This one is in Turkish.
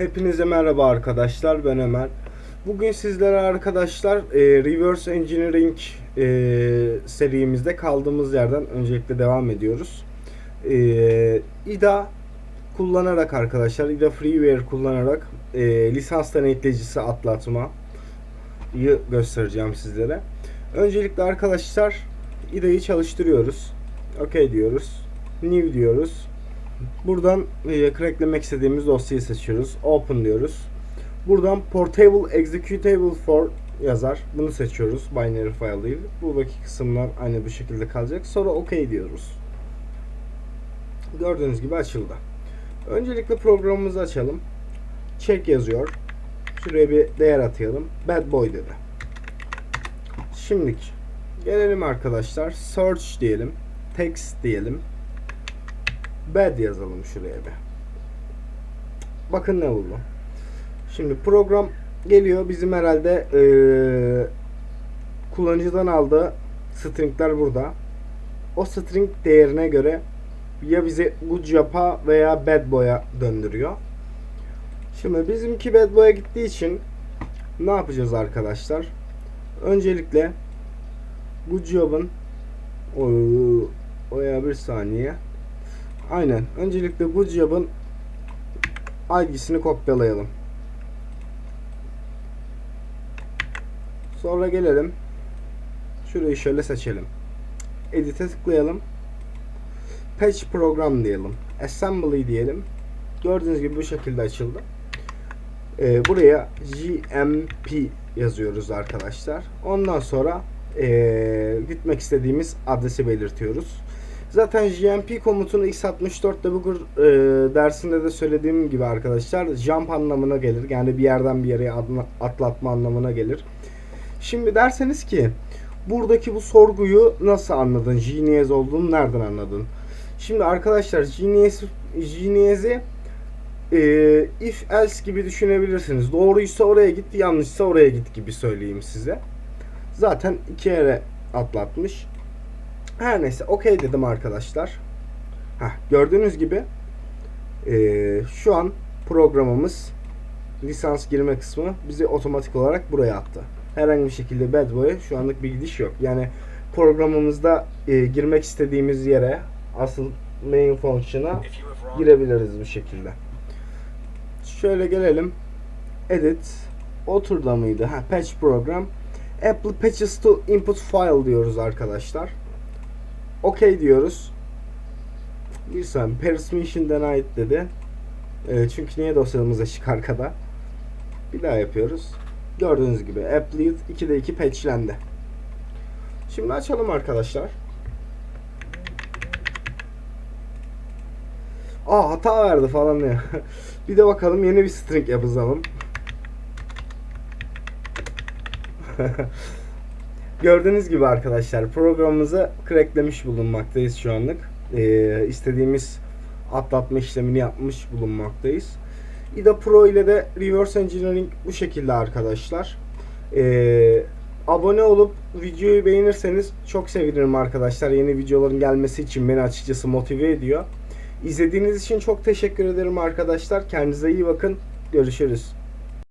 Hepinize merhaba arkadaşlar ben Ömer. Bugün sizlere arkadaşlar e, Reverse Engineering e, serimizde kaldığımız yerden öncelikle devam ediyoruz. E, IDA kullanarak arkadaşlar IDA Freeware kullanarak e, lisans denetleyicisi atlatmayı göstereceğim sizlere. Öncelikle arkadaşlar IDA'yı çalıştırıyoruz. OK diyoruz. New diyoruz. Buradan e, cracklemek istediğimiz dosyayı seçiyoruz. Open diyoruz. Buradan Portable Executable for yazar. Bunu seçiyoruz. Binary file değil. Buradaki kısımlar aynı bu şekilde kalacak. Sonra OK diyoruz. Gördüğünüz gibi açıldı. Öncelikle programımızı açalım. Check yazıyor. Şuraya bir değer atayalım. Bad boy dedi. Şimdilik gelelim arkadaşlar. Search diyelim. Text diyelim. Bad yazalım şuraya bir. Bakın ne oldu. Şimdi program geliyor. Bizim herhalde eee, kullanıcıdan aldığı stringler burada. O string değerine göre ya bize good job'a veya bad boy'a döndürüyor. Şimdi bizimki bad boy'a gittiği için ne yapacağız arkadaşlar? Öncelikle good job'ın o, oya bir saniye. Aynen. Öncelikle good job'ın ID'sini kopyalayalım. Sonra gelelim. Şurayı şöyle seçelim. Edit'e tıklayalım. Patch program diyelim. Assembly diyelim. Gördüğünüz gibi bu şekilde açıldı. Ee, buraya GMP yazıyoruz arkadaşlar. Ondan sonra ee, gitmek istediğimiz adresi belirtiyoruz. Zaten GMP komutunu x64'te bu e, dersinde de söylediğim gibi arkadaşlar jump anlamına gelir. Yani bir yerden bir yere atlatma anlamına gelir. Şimdi derseniz ki buradaki bu sorguyu nasıl anladın? Genius olduğunu nereden anladın? Şimdi arkadaşlar Genius, Genius'i e, if else gibi düşünebilirsiniz. Doğruysa oraya git, yanlışsa oraya git gibi söyleyeyim size. Zaten iki yere atlatmış. Her neyse okey dedim arkadaşlar. Heh, gördüğünüz gibi eee, şu an programımız lisans girme kısmı bizi otomatik olarak buraya attı. Herhangi bir şekilde bad boy'a şu anlık bir gidiş yok. Yani programımızda eee, girmek istediğimiz yere asıl main function'a girebiliriz bu şekilde. Şöyle gelelim. Edit. Oturda mıydı? Ha, patch program. Apple patches to input file diyoruz arkadaşlar. OK diyoruz. Bir saniye. Permission denied dedi. Ee, çünkü niye dosyamız açık arkada? Bir daha yapıyoruz. Gördüğünüz gibi Apple'ı 2'de 2 patchlendi. Şimdi açalım arkadaşlar. Aa hata verdi falan ya. bir de bakalım yeni bir string yapalım. Gördüğünüz gibi arkadaşlar programımızı cracklemiş bulunmaktayız şu anlık. Ee, istediğimiz atlatma işlemini yapmış bulunmaktayız. IDA Pro ile de Reverse Engineering bu şekilde arkadaşlar. Ee, abone olup videoyu beğenirseniz çok sevinirim arkadaşlar. Yeni videoların gelmesi için beni açıkçası motive ediyor. İzlediğiniz için çok teşekkür ederim arkadaşlar. Kendinize iyi bakın. Görüşürüz.